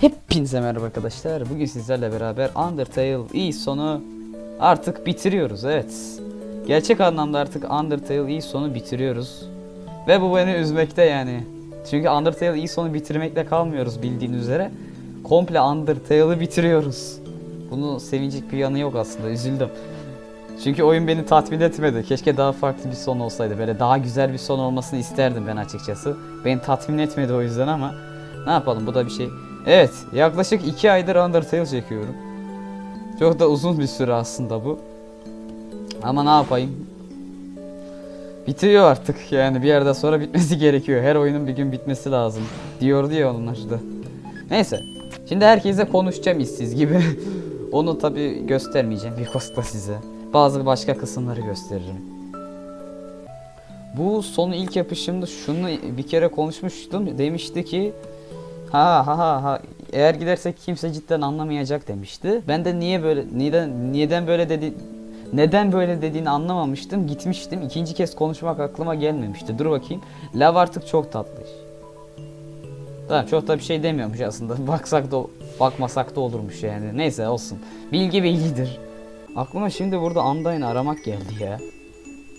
Hepinize merhaba arkadaşlar. Bugün sizlerle beraber Undertale iyi sonu artık bitiriyoruz. Evet. Gerçek anlamda artık Undertale iyi sonu bitiriyoruz. Ve bu beni üzmekte yani. Çünkü Undertale iyi sonu bitirmekle kalmıyoruz bildiğin üzere. Komple Undertale'ı bitiriyoruz. Bunu sevinecek bir yanı yok aslında. Üzüldüm. Çünkü oyun beni tatmin etmedi. Keşke daha farklı bir son olsaydı. Böyle daha güzel bir son olmasını isterdim ben açıkçası. Beni tatmin etmedi o yüzden ama ne yapalım bu da bir şey. Evet yaklaşık 2 aydır Undertale çekiyorum. Çok da uzun bir süre aslında bu. Ama ne yapayım? Bitiyor artık yani bir yerden sonra bitmesi gerekiyor. Her oyunun bir gün bitmesi lazım. Diyordu ya onlar da. Neyse. Şimdi herkese konuşacağım işsiz gibi. Onu tabi göstermeyeceğim bir kosta size. Bazı başka kısımları gösteririm. Bu sonu ilk yapışımda şunu bir kere konuşmuştum. Demişti ki ha ha ha ha eğer gidersek kimse cidden anlamayacak demişti. Ben de niye böyle neden neden böyle dedi neden böyle dediğini anlamamıştım. Gitmiştim. İkinci kez konuşmak aklıma gelmemişti. Dur bakayım. Lav artık çok tatlı. Tamam çok da bir şey demiyormuş aslında. Baksak da bakmasak da olurmuş yani. Neyse olsun. Bilgi bilgidir. Aklıma şimdi burada Undyne'ı aramak geldi ya.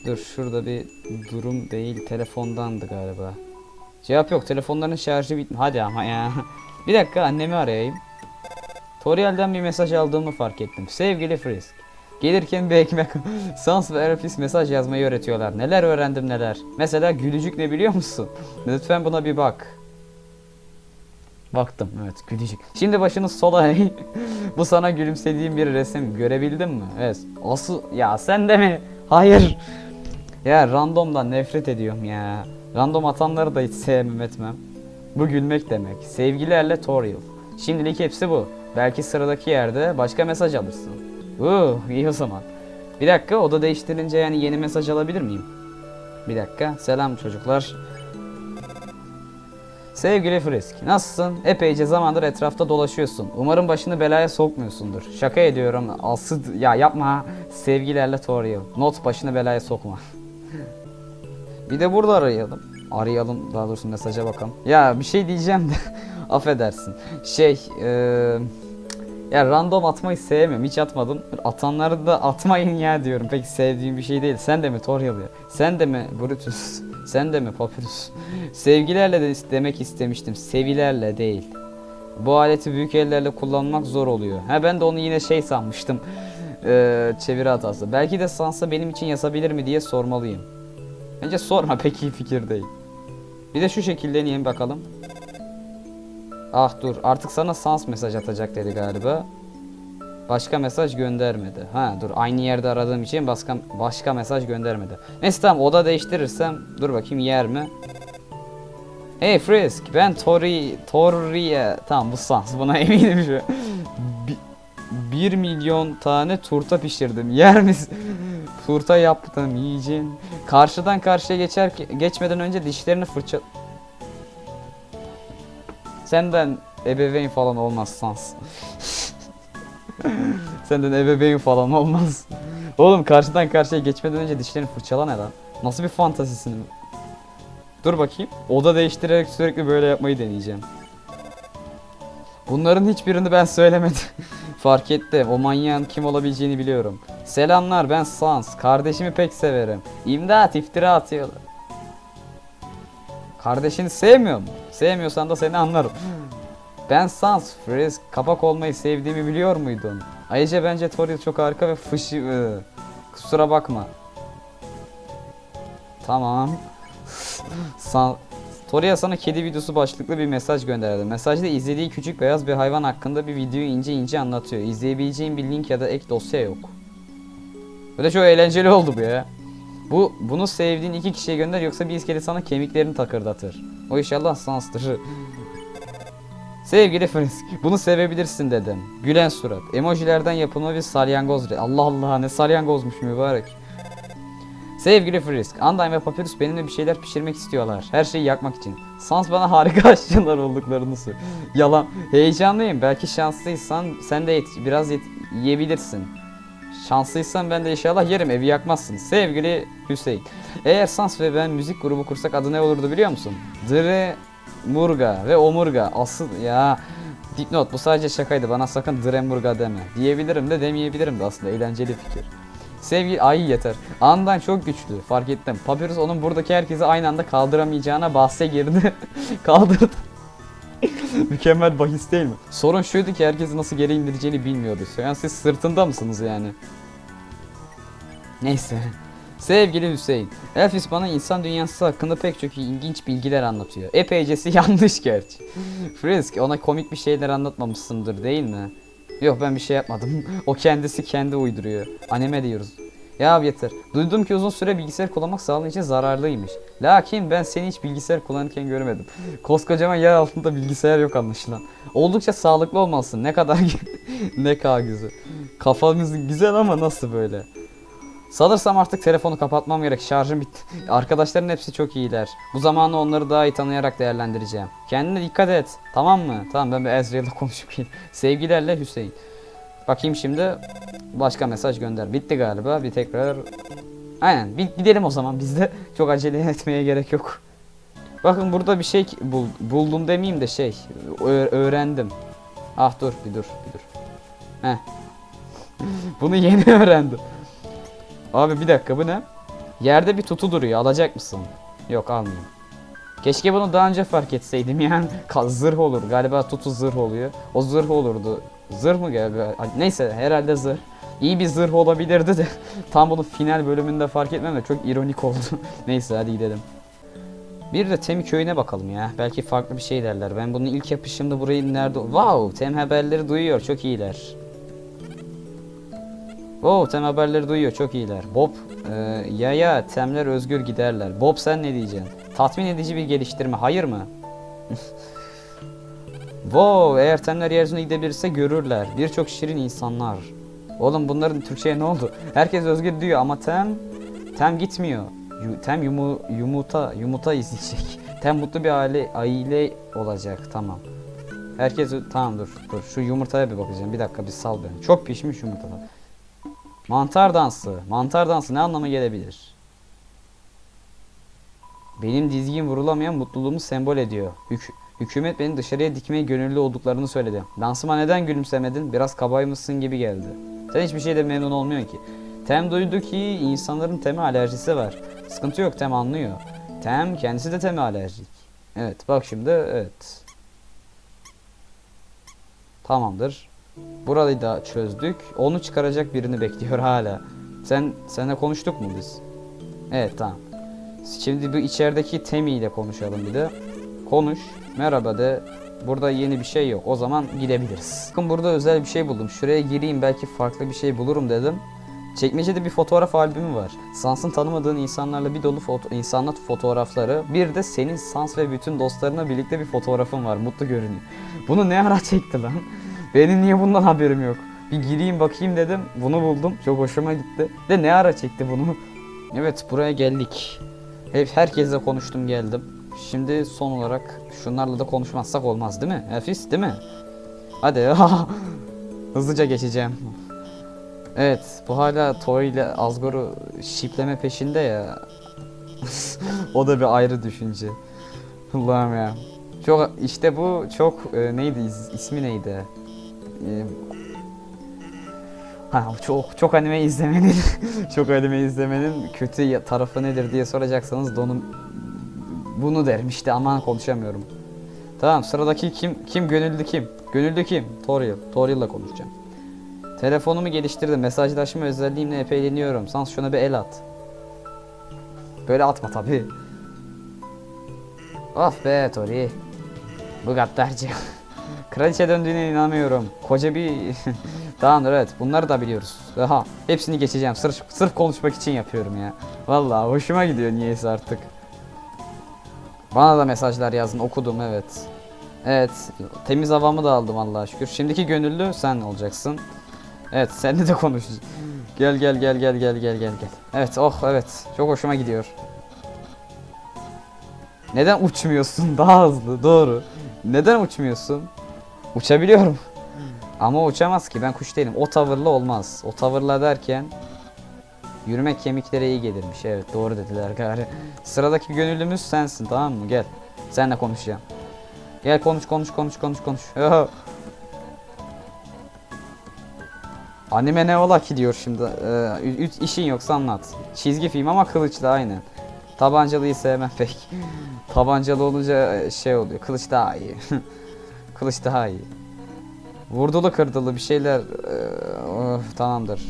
Dur şurada bir durum değil telefondandı galiba. Cevap yok telefonların şarjı bitmi. Hadi ama ya. bir dakika annemi arayayım. Toriel'den bir mesaj aldığımı fark ettim. Sevgili Frisk. Gelirken bir ekmek Sans ve Erafis mesaj yazmayı öğretiyorlar. Neler öğrendim neler. Mesela gülücük ne biliyor musun? Lütfen buna bir bak. Baktım evet gülücük. Şimdi başını sola eğ. Bu sana gülümsediğim bir resim. Görebildin mi? Evet. Asıl ya sen de mi? Hayır. Ya randomdan nefret ediyorum ya. Random atanları da hiç sevmem etmem. Bu gülmek demek. Sevgilerle Toriel. Şimdilik hepsi bu. Belki sıradaki yerde başka mesaj alırsın. Uh iyi o zaman. Bir dakika oda değiştirince yani yeni mesaj alabilir miyim? Bir dakika. Selam çocuklar. Sevgili Frisk, nasılsın? Epeyce zamandır etrafta dolaşıyorsun. Umarım başını belaya sokmuyorsundur. Şaka ediyorum. Asıl ya yapma. Sevgilerle Toriel. Not başını belaya sokma. bir de burada arayalım. Arayalım daha doğrusu mesaja bakalım. Ya bir şey diyeceğim de affedersin. Şey eee ya random atmayı sevmiyorum. Hiç atmadım. Atanları da atmayın ya diyorum. Pek sevdiğim bir şey değil. Sen de mi Toriel ya? Sen de mi Brutus? Sen de mi Papyrus? Sevgilerle de demek istemiştim. Sevilerle değil. Bu aleti büyük ellerle kullanmak zor oluyor. Ha ben de onu yine şey sanmıştım. Ee, çeviri hatası. Belki de Sansa benim için yazabilir mi diye sormalıyım. Bence sorma pek iyi fikir değil. Bir de şu şekilde deneyelim bakalım. Ah dur artık sana sans mesaj atacak dedi galiba. Başka mesaj göndermedi. Ha dur aynı yerde aradığım için başka başka mesaj göndermedi. Neyse tamam oda değiştirirsem dur bakayım yer mi? Hey Frisk ben Tori Tori'ye tamam bu sans buna eminim şu. Bi- bir milyon tane turta pişirdim. Yer misin? Turta yaptım yiyeceğin. Karşıdan karşıya geçer geçmeden önce dişlerini fırça Senden ebeveyn falan olmaz sans. Senden ebeveyn falan olmaz. Oğlum karşıdan karşıya geçmeden önce dişlerini fırçala ne lan? Nasıl bir fantazisin? Dur bakayım. Oda değiştirerek sürekli böyle yapmayı deneyeceğim. Bunların hiçbirini ben söylemedim. Fark ettim. O manyağın kim olabileceğini biliyorum. Selamlar ben Sans. Kardeşimi pek severim. İmdat iftira atıyorlar. Kardeşini sevmiyor mu? Sevmiyorsan da seni anlarım. Ben Sans Frisk kapak olmayı sevdiğimi biliyor muydun? Ayrıca bence Toriel çok harika ve fışı... ıı, Kusura bakma. Tamam. San... Toriel sana kedi videosu başlıklı bir mesaj gönderdi. Mesajda izlediği küçük beyaz bir hayvan hakkında bir videoyu ince ince anlatıyor. İzleyebileceğin bir link ya da ek dosya yok. Böyle çok eğlenceli oldu bu ya. Bu bunu sevdiğin iki kişiye gönder yoksa bir iskele sana kemiklerini takırdatır. O inşallah sanstır. Sevgili Frisk, bunu sevebilirsin dedim. Gülen surat. Emojilerden yapılma bir salyangoz. Allah Allah ne salyangozmuş mübarek. Sevgili Frisk, Undyne ve Papyrus benimle bir şeyler pişirmek istiyorlar. Her şeyi yakmak için. Sans bana harika aşçılar olduklarını söylüyor. Yalan. Heyecanlıyım. Belki şanslıysan sen de yet- biraz yet- yiyebilirsin. Şanslıysan ben de inşallah yerim evi yakmazsın. Sevgili Hüseyin. Eğer Sans ve ben müzik grubu kursak adı ne olurdu biliyor musun? Dre Murga ve Omurga. Asıl ya Dipnot bu sadece şakaydı bana sakın Dremburga deme. Diyebilirim de demeyebilirim de aslında eğlenceli fikir. Sevgili ay yeter. Andan çok güçlü fark ettim. Papyrus onun buradaki herkesi aynı anda kaldıramayacağına bahse girdi. Kaldırdı. Mükemmel bahis değil mi? Sorun şuydu ki herkesi nasıl geri indireceğini bilmiyordu. Yani siz sırtında mısınız yani? Neyse. Sevgili Hüseyin, Elfis bana insan dünyası hakkında pek çok ilginç bilgiler anlatıyor. Epeycesi yanlış gerçi. Frisk ona komik bir şeyler anlatmamışsındır değil mi? Yok ben bir şey yapmadım. o kendisi kendi uyduruyor. Anime diyoruz. Ya yeter. Duydum ki uzun süre bilgisayar kullanmak sağlığın için zararlıymış. Lakin ben seni hiç bilgisayar kullanırken görmedim. Koskocaman yer altında bilgisayar yok anlaşılan. Oldukça sağlıklı olmalısın. Ne kadar ne kadar güzel. Kafamız güzel ama nasıl böyle? Sanırsam artık telefonu kapatmam gerek. Şarjım bitti. Arkadaşların hepsi çok iyiler. Bu zamanı onları daha iyi tanıyarak değerlendireceğim. Kendine dikkat et. Tamam mı? Tamam ben bir Ezreal'la konuşup geleyim. Sevgilerle Hüseyin. Bakayım şimdi. Başka mesaj gönder. Bitti galiba. Bir tekrar. Aynen. Bir gidelim o zaman biz de. Çok acele etmeye gerek yok. Bakın burada bir şey bul- buldum demeyeyim de şey. öğrendim. Ah dur bir dur bir dur. Heh. Bunu yeni öğrendim. Abi bir dakika bu ne? Yerde bir tutu duruyor. Alacak mısın? Yok almayayım. Keşke bunu daha önce fark etseydim yani. Zırh olur. Galiba tutu zırh oluyor. O zırh olurdu. Zırh mı galiba? Neyse herhalde zırh. İyi bir zırh olabilirdi de tam bunu final bölümünde fark etmem de çok ironik oldu. Neyse hadi gidelim. Bir de Temi köyüne bakalım ya. Belki farklı bir şey derler. Ben bunu ilk yapışımda burayı nerede... Wow! Tem haberleri duyuyor. Çok iyiler. Wow, Tem haberleri duyuyor. Çok iyiler. Bob, e, ya ya Temler özgür giderler. Bob sen ne diyeceksin? Tatmin edici bir geliştirme. Hayır mı? wow, eğer Temler yeryüzüne gidebilirse görürler. Birçok şirin insanlar. Oğlum bunların Türkçe'ye ne oldu? Herkes özgür diyor ama Tem... Tem gitmiyor. Tem yumu, yumuta, yumuta izleyecek. Tem mutlu bir aile, aile olacak. Tamam. Herkes tamam dur dur şu yumurtaya bir bakacağım. Bir dakika bir sal beni. Çok pişmiş yumurtalar. Mantar dansı. Mantar dansı ne anlama gelebilir? Benim dizgin vurulamayan mutluluğumu sembol ediyor. Hük- hükümet beni dışarıya dikmeye gönüllü olduklarını söyledi. Dansıma neden gülümsemedin? Biraz kabaymışsın gibi geldi. Sen hiçbir şeyde memnun olmuyorsun ki. Tem duydu ki insanların teme alerjisi var. Sıkıntı yok Tem anlıyor. Tem kendisi de teme alerjik. Evet bak şimdi evet. Tamamdır. Burayı da çözdük. Onu çıkaracak birini bekliyor hala. Sen seninle konuştuk mu biz? Evet tamam. Şimdi bu içerideki Temi ile konuşalım bir de. Konuş. Merhaba de. Burada yeni bir şey yok. O zaman gidebiliriz. Bakın burada özel bir şey buldum. Şuraya gireyim belki farklı bir şey bulurum dedim. Çekmecede bir fotoğraf albümü var. Sans'ın tanımadığın insanlarla bir dolu foto insanla fotoğrafları. Bir de senin Sans ve bütün dostlarına birlikte bir fotoğrafın var. Mutlu görünüyor. Bunu ne ara çekti lan? Benim niye bundan haberim yok? Bir gireyim bakayım dedim. Bunu buldum. Çok hoşuma gitti. De ne ara çekti bunu? Evet buraya geldik. Hep herkesle konuştum geldim. Şimdi son olarak şunlarla da konuşmazsak olmaz değil mi? Efis değil mi? Hadi hızlıca geçeceğim. Evet bu hala Tori ile Asgor'u şipleme peşinde ya. o da bir ayrı düşünce. Allah'ım ya. Çok işte bu çok e, neydi is- ismi neydi? E, ha çok çok anime izlemenin çok anime izlemenin kötü tarafı nedir diye soracaksanız donum bunu derim işte aman konuşamıyorum. Tamam sıradaki kim kim gönüllü kim? Gönüllü kim? Toriel. Toriel'la konuşacağım. Telefonumu geliştirdim. Mesajlaşma özelliğimle epeyleniyorum. Sans şuna bir el at. Böyle atma tabi. Of be Tori. Bu gaddarcı. Kraliçe döndüğüne inanmıyorum. Koca bir... Tamamdır evet bunları da biliyoruz. Aha hepsini geçeceğim. Sırf, sırf konuşmak için yapıyorum ya. Vallahi hoşuma gidiyor niyeyse artık. Bana da mesajlar yazdın okudum evet. Evet temiz havamı da aldım Allah'a şükür. Şimdiki gönüllü sen olacaksın. Evet seninle de konuş. Gel gel gel gel gel gel gel gel. Evet oh evet çok hoşuma gidiyor. Neden uçmuyorsun daha hızlı doğru. Neden uçmuyorsun? Uçabiliyorum. Ama uçamaz ki ben kuş değilim. O tavırla olmaz. O tavırla derken yürümek kemiklere iyi gelirmiş. Evet doğru dediler gari. Sıradaki gönüllümüz sensin tamam mı? Gel. Senle konuşacağım. Gel konuş konuş konuş konuş konuş. Anime ne ola ki diyor şimdi. Ee, işin yoksa anlat. Çizgi film ama kılıçlı aynen. Tabancalıyı sevmem pek. Tabancalı olunca e, şey oluyor. Kılıç daha iyi. Kılıç daha iyi. Vurdulu kırdılı bir şeyler. Ee, tamamdır.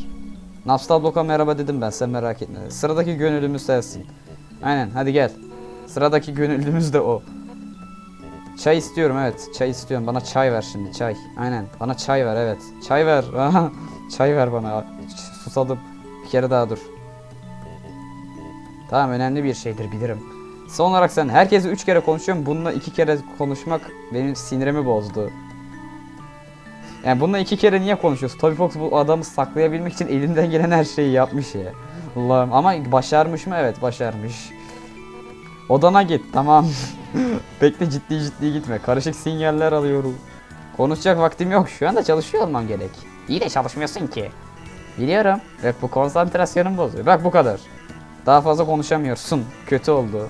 Napstal Block'a merhaba dedim ben sen merak etme. Sıradaki gönüllümüz sensin. Aynen hadi gel. Sıradaki gönüllümüz de o. Çay istiyorum evet. Çay istiyorum. Bana çay ver şimdi çay. Aynen. Bana çay ver evet. Çay ver. Çay ver bana. Susadım. Bir kere daha dur. Tamam önemli bir şeydir bilirim. Son olarak sen herkese üç kere konuşuyorum. Bununla iki kere konuşmak benim sinirimi bozdu. Yani bununla iki kere niye konuşuyorsun? Toby Fox bu adamı saklayabilmek için elinden gelen her şeyi yapmış ya. Allah'ım ama başarmış mı? Evet başarmış. Odana git tamam. Bekle ciddi ciddi gitme. Karışık sinyaller alıyorum. Konuşacak vaktim yok. Şu anda çalışıyor olmam gerek. İyi de çalışmıyorsun ki. Biliyorum. Bak bu konsantrasyonumu bozuyor. Bak bu kadar. Daha fazla konuşamıyorsun. Kötü oldu.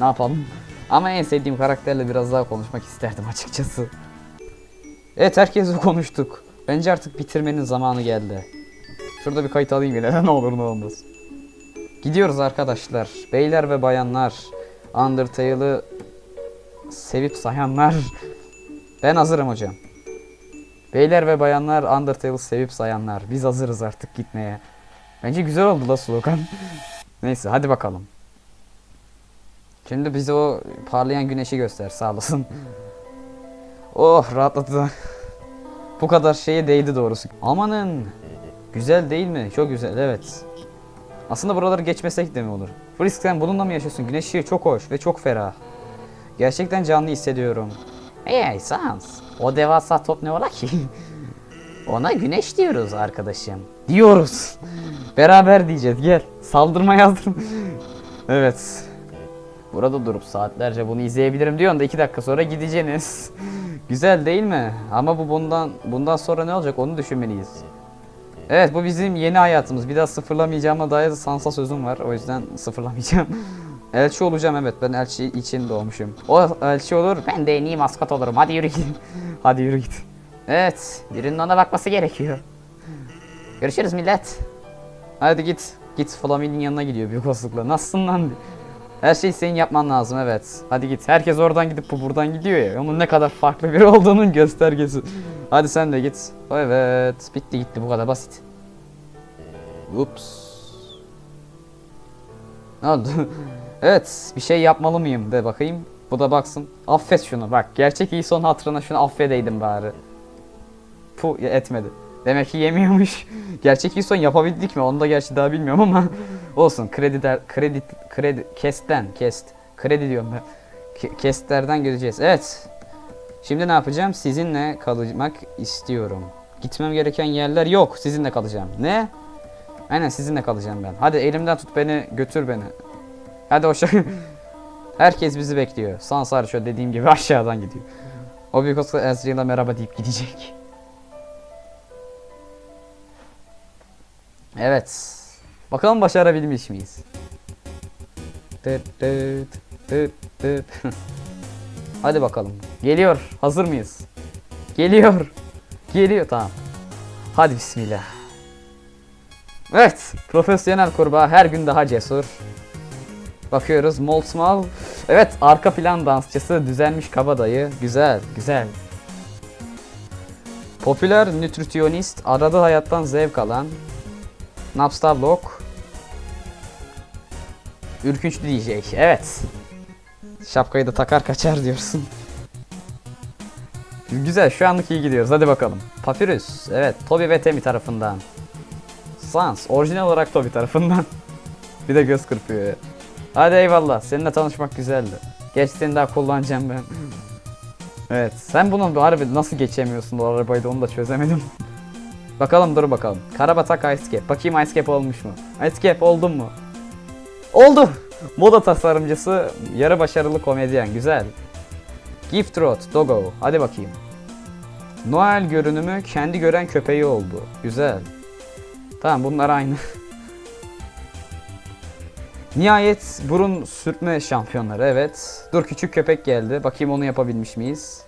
Ne yapalım? Ama en sevdiğim karakterle biraz daha konuşmak isterdim açıkçası. Evet herkesle konuştuk. Bence artık bitirmenin zamanı geldi. Şurada bir kayıt alayım yine ne olur ne olmaz. Gidiyoruz arkadaşlar. Beyler ve bayanlar. Undertale'ı sevip sayanlar. Ben hazırım hocam. Beyler ve bayanlar Undertale'ı sevip sayanlar. Biz hazırız artık gitmeye. Bence güzel oldu la slogan. Neyse hadi bakalım. Şimdi bize o parlayan güneşi göster sağ olasın. oh rahatladı. Bu kadar şeye değdi doğrusu. Amanın. Güzel değil mi? Çok güzel evet. Aslında buraları geçmesek de mi olur? Frisk sen bununla mı yaşıyorsun? Güneş çok hoş ve çok ferah. Gerçekten canlı hissediyorum. Hey Sans, o devasa top ne ola ki? Ona güneş diyoruz arkadaşım. Diyoruz. Beraber diyeceğiz gel. Saldırma yazdım. evet. Burada durup saatlerce bunu izleyebilirim diyorsun da iki dakika sonra gideceksiniz. Güzel değil mi? Ama bu bundan bundan sonra ne olacak onu düşünmeliyiz. Evet bu bizim yeni hayatımız. Bir daha sıfırlamayacağıma dair sansa sözüm var. O yüzden sıfırlamayacağım. elçi olacağım evet. Ben elçi için doğmuşum. O elçi olur. Ben de en iyi maskot olurum. Hadi yürü git. Hadi yürü git. Evet. Birinin ona bakması gerekiyor. Görüşürüz millet. Hadi git. Git Flamin'in yanına gidiyor büyük olasılıkla. Nasılsın lan? Her şeyi senin yapman lazım evet. Hadi git. Herkes oradan gidip bu buradan gidiyor ya. Onun ne kadar farklı biri olduğunun göstergesi. Hadi sen de git. Evet. Bitti gitti bu kadar basit. Ups. Ne oldu? evet. Bir şey yapmalı mıyım de bakayım. Bu da baksın. Affet şunu bak. Gerçek iyi son hatırına şunu affedeydim bari. Pu etmedi. Demek ki yemiyormuş. Gerçek iyi son yapabildik mi? Onu da gerçi daha bilmiyorum ama olsun. Kredi der, kredi kredi kesten kest. Kredi diyorum ben. Ke- kestlerden göreceğiz. Evet. Şimdi ne yapacağım? Sizinle kalmak istiyorum. Gitmem gereken yerler yok. Sizinle kalacağım. Ne? Aynen sizinle kalacağım ben. Hadi elimden tut beni, götür beni. Hadi hoşça. Herkes bizi bekliyor. Sansar şöyle dediğim gibi aşağıdan gidiyor. O büyük olsa merhaba deyip gidecek. Evet. Bakalım başarabilmiş miyiz? Hadi bakalım. Geliyor. Hazır mıyız? Geliyor. Geliyor tamam. Hadi bismillah. Evet. Profesyonel kurbağa her gün daha cesur. Bakıyoruz Molsmal. Evet arka plan dansçısı düzenmiş kabadayı. Güzel güzel. Popüler nütrisyonist aradığı hayattan zevk alan. Napstar Lock. Ürkünç DJ. Evet. Şapkayı da takar kaçar diyorsun. Güzel şu anlık iyi gidiyoruz hadi bakalım. Papyrus evet Toby ve Temi tarafından. Sans orijinal olarak Toby tarafından. bir de göz kırpıyor. Hadi eyvallah seninle tanışmak güzeldi. Geç seni daha kullanacağım ben. evet sen bunun harbi nasıl geçemiyorsun o arabayı da onu da çözemedim. bakalım dur bakalım. Karabatak Ice Cap. Bakayım Ice Cap olmuş mu? Ice Cap oldun mu? Oldu. Moda tasarımcısı, yarı başarılı komedyen. Güzel. Gift Rod, Dogo. Hadi bakayım. Noel görünümü kendi gören köpeği oldu. Güzel. Tamam bunlar aynı. Nihayet burun sürtme şampiyonları evet. Dur küçük köpek geldi. Bakayım onu yapabilmiş miyiz?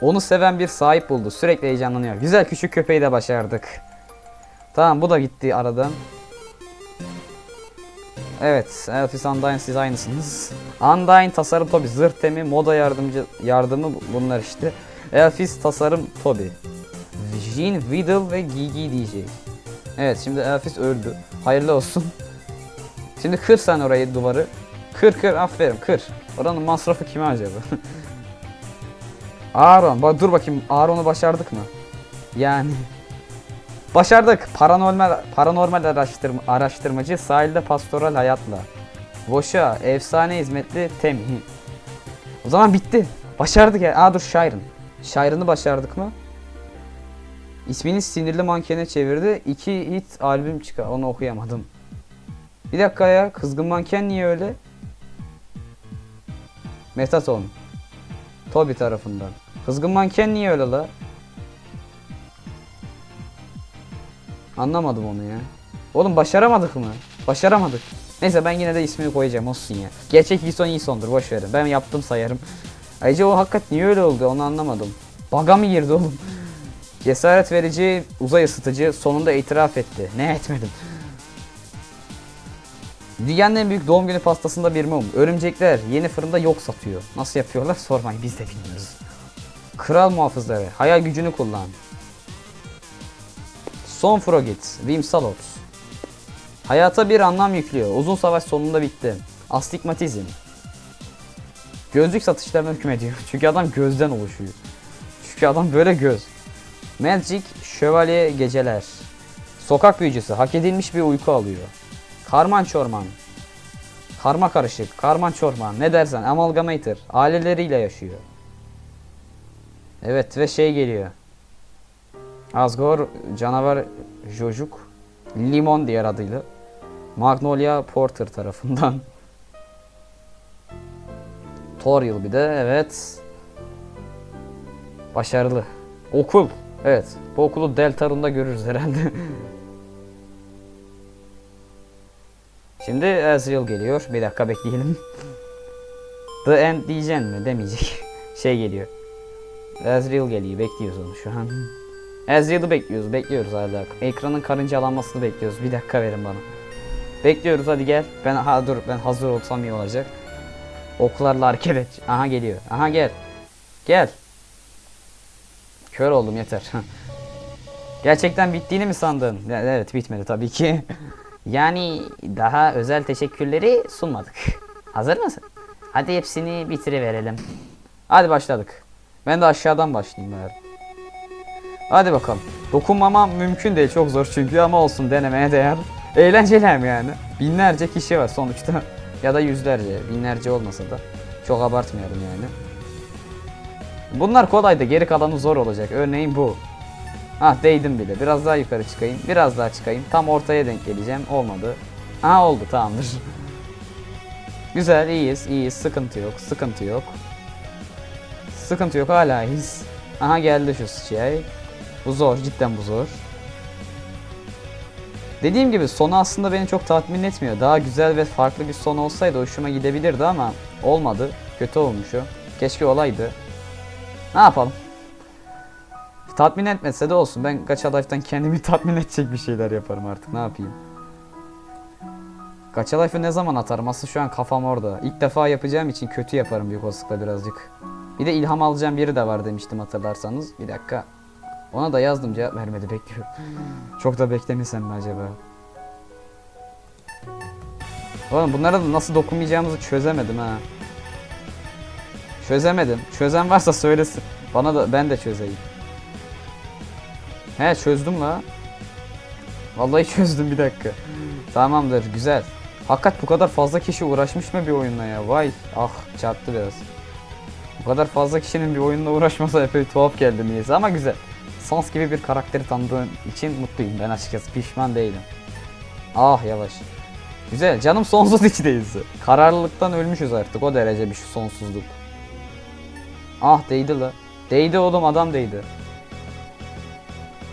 Onu seven bir sahip buldu. Sürekli heyecanlanıyor. Güzel küçük köpeği de başardık. Tamam bu da gitti aradan. Evet, Elfis Undyne siz aynısınız. Undyne tasarım Tobi, zırh temi, moda yardımcı yardımı bunlar işte. Elfis tasarım Tobi. Jean Whittle ve Gigi DJ. Evet şimdi Elfis öldü. Hayırlı olsun. Şimdi kır sen orayı duvarı. Kır kır aferin kır. Oranın masrafı kime acaba? Aaron, bak dur bakayım Aaron'u başardık mı? Yani Başardık. Paranormal paranormal araştırma, araştırmacı sahilde pastoral hayatla. Boşa efsane hizmetli Temi. O zaman bitti. Başardık ya. Aa dur Shiren. Shiren'ı başardık mı? İsmini sinirli mankene çevirdi. İki hit albüm çıkar. Onu okuyamadım. Bir dakika ya. Kızgın manken niye öyle? Metaton. Toby tarafından. Kızgın manken niye öyle la? Anlamadım onu ya. Oğlum başaramadık mı? Başaramadık. Neyse ben yine de ismini koyacağım olsun ya. Gerçek Yison Yison'dur boş verin. Ben yaptım sayarım. Ayrıca o hakikat niye öyle oldu onu anlamadım. Baga mı girdi oğlum? Cesaret verici, uzay ısıtıcı sonunda itiraf etti. Ne etmedim. Dünyanın en büyük doğum günü pastasında bir mum. Örümcekler yeni fırında yok satıyor. Nasıl yapıyorlar sormayın biz de bilmiyoruz. Kral muhafızları hayal gücünü kullan. Son Frogit, Vim Salot. Hayata bir anlam yüklüyor. Uzun savaş sonunda bitti. Astigmatizm. Gözlük satışlarına hükmediyor. Çünkü adam gözden oluşuyor. Çünkü adam böyle göz. Magic, Şövalye Geceler. Sokak büyücüsü, hak edilmiş bir uyku alıyor. Karman çorman. Karma karışık, karman çorman. Ne dersen, amalgamator. Aileleriyle yaşıyor. Evet ve şey geliyor. Asgore canavar Jojuk Limon diğer adıyla Magnolia Porter tarafından Toriel bir de evet Başarılı Okul Evet bu okulu Deltarun'da görürüz herhalde Şimdi Ezreal geliyor bir dakika bekleyelim The End diyeceksin mi demeyecek şey geliyor Ezreal geliyor bekliyoruz onu şu an Ezreal'ı bekliyoruz, bekliyoruz hala. Ekranın karıncalanmasını bekliyoruz. Bir dakika verin bana. Bekliyoruz hadi gel. Ben ha dur ben hazır olsam iyi olacak. Oklarla hareket et. Aha geliyor. Aha gel. Gel. Kör oldum yeter. Gerçekten bittiğini mi sandın? Evet bitmedi tabii ki. Yani daha özel teşekkürleri sunmadık. Hazır mısın? Hadi hepsini bitiriverelim. Hadi başladık. Ben de aşağıdan başlayayım bari. Hadi bakalım. Dokunmamam mümkün değil çok zor çünkü ama olsun denemeye değer. Eğlenceli yani. Binlerce kişi var sonuçta. ya da yüzlerce, binlerce olmasa da. Çok abartmayalım yani. Bunlar kolaydı geri kalanı zor olacak. Örneğin bu. Ah değdim bile. Biraz daha yukarı çıkayım. Biraz daha çıkayım. Tam ortaya denk geleceğim. Olmadı. Aha oldu tamamdır. Güzel iyiyiz iyiyiz. Sıkıntı yok. Sıkıntı yok. Sıkıntı yok hala iyiyiz. Aha geldi şu şey. Bu zor, cidden bu zor. Dediğim gibi sonu aslında beni çok tatmin etmiyor. Daha güzel ve farklı bir son olsaydı hoşuma gidebilirdi ama olmadı. Kötü olmuş o. Keşke olaydı. Ne yapalım? Tatmin etmese de olsun. Ben Gacha Life'dan kendimi tatmin edecek bir şeyler yaparım artık. Ne yapayım? Gacha Life'ı ne zaman atarım? Aslında şu an kafam orada. İlk defa yapacağım için kötü yaparım büyük olasılıkla birazcık. Bir de ilham alacağım biri de var demiştim hatırlarsanız. Bir dakika. Ona da yazdım cevap vermedi bekliyorum. Çok da beklemesem mi acaba? Oğlum bunlara da nasıl dokunmayacağımızı çözemedim ha. Çözemedim. Çözen varsa söylesin. Bana da ben de çözeyim. He çözdüm la. Vallahi çözdüm bir dakika. Tamamdır güzel. Hakikat bu kadar fazla kişi uğraşmış mı bir oyunla ya? Vay ah çarptı biraz. Bu kadar fazla kişinin bir oyunla uğraşmasa epey tuhaf geldi niyeyse ama güzel. Sans gibi bir karakteri tanıdığım için mutluyum ben açıkçası pişman değilim. Ah yavaş. Güzel canım sonsuz içindeyiz. Kararlılıktan ölmüşüz artık o derece bir şu sonsuzluk. Ah değdi la. Değdi oğlum adam değdi.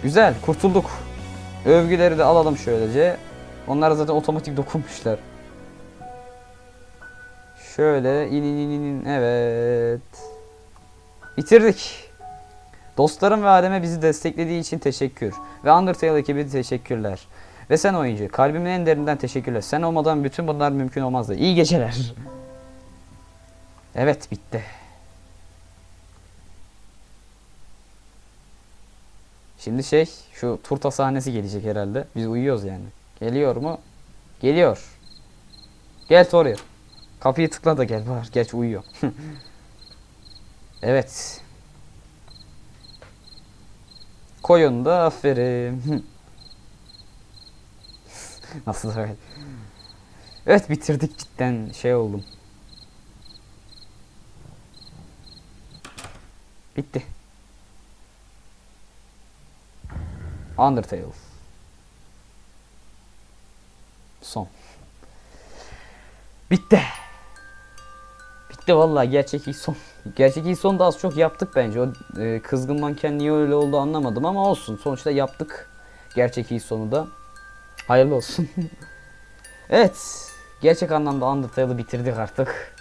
Güzel kurtulduk. Övgüleri de alalım şöylece. Onlar zaten otomatik dokunmuşlar. Şöyle in in in in evet. Bitirdik. Dostlarım ve aileme bizi desteklediği için teşekkür. Ve Undertale ekibi teşekkürler. Ve sen oyuncu, kalbimin en derinden teşekkürler. Sen olmadan bütün bunlar mümkün olmazdı. İyi geceler. Evet bitti. Şimdi şey şu turta sahnesi gelecek herhalde. Biz uyuyoruz yani. Geliyor mu? Geliyor. Gel Toriel. Kapıyı tıkla da gel var. Geç uyuyor. evet. Koyun da aferin. Nasıl öyle? Evet bitirdik cidden şey oldum. Bitti. Undertale. Son. Bitti. Bitti vallahi gerçek ilk son. Gerçek ilk son da az çok yaptık bence. O e, kızgın manken niye öyle oldu anlamadım ama olsun. Sonuçta yaptık. Gerçek ilk sonu da. Hayırlı olsun. evet. Gerçek anlamda Undertale'ı bitirdik artık.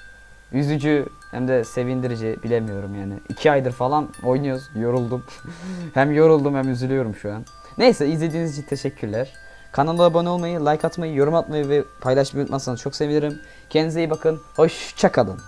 Üzücü hem de sevindirici bilemiyorum yani. İki aydır falan oynuyoruz. Yoruldum. hem yoruldum hem üzülüyorum şu an. Neyse izlediğiniz için teşekkürler. Kanala abone olmayı, like atmayı, yorum atmayı ve paylaşmayı unutmazsanız çok sevinirim. Kendinize iyi bakın. Hoşçakalın.